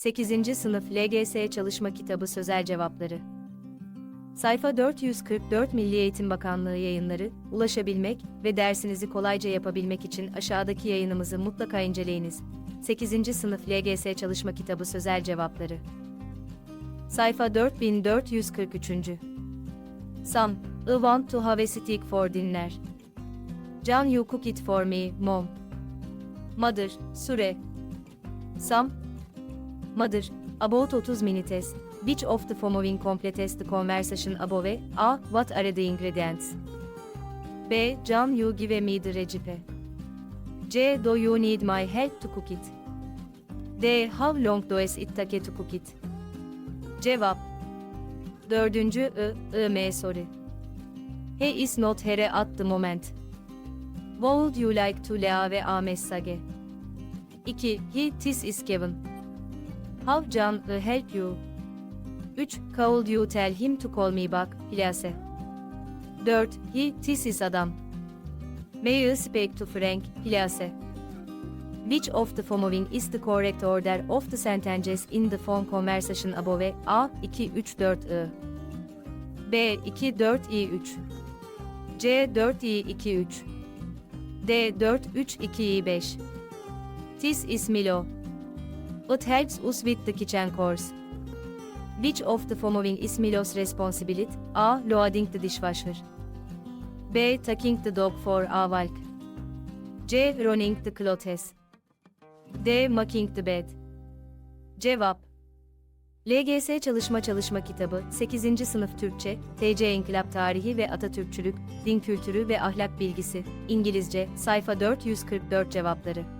8. Sınıf LGS Çalışma Kitabı Sözel Cevapları Sayfa 444 Milli Eğitim Bakanlığı yayınları, ulaşabilmek ve dersinizi kolayca yapabilmek için aşağıdaki yayınımızı mutlaka inceleyiniz. 8. Sınıf LGS Çalışma Kitabı Sözel Cevapları Sayfa 4443. Son, I want to have a stick for dinner. Can you cook it for me, mom? Mother, Sure. Sam, Mother, about 30 minutes. Which of the following completes the conversation above? A. What are the ingredients? B. Can you give me the recipe? C. Do you need my help to cook it? D. How long does it take to cook it? Cevap Dördüncü I, I M soru. He is not here at the moment. Would you like to leave a message? 2. He this is Kevin. How can I help you? 3. Could you tell him to call me back, please? 4. He this is Adam. May I speak to Frank, please? Which of the following is the correct order of the sentences in the phone conversation above? A. 2, 3, 4, I. B. 2, 4, I, 3. C. 4, I, 2, 3. D. 4, 3, 2, I, 5. This is Milo. It helps us with the kitchen course. Which of the following is Milo's responsibility? A. Loading the dishwasher. B. Taking the dog for a walk. C. Running the clothes. D. Making the bed. Cevap LGS Çalışma Çalışma Kitabı 8. Sınıf Türkçe, TC İnkılap Tarihi ve Atatürkçülük, Din Kültürü ve Ahlak Bilgisi, İngilizce, sayfa 444 cevapları.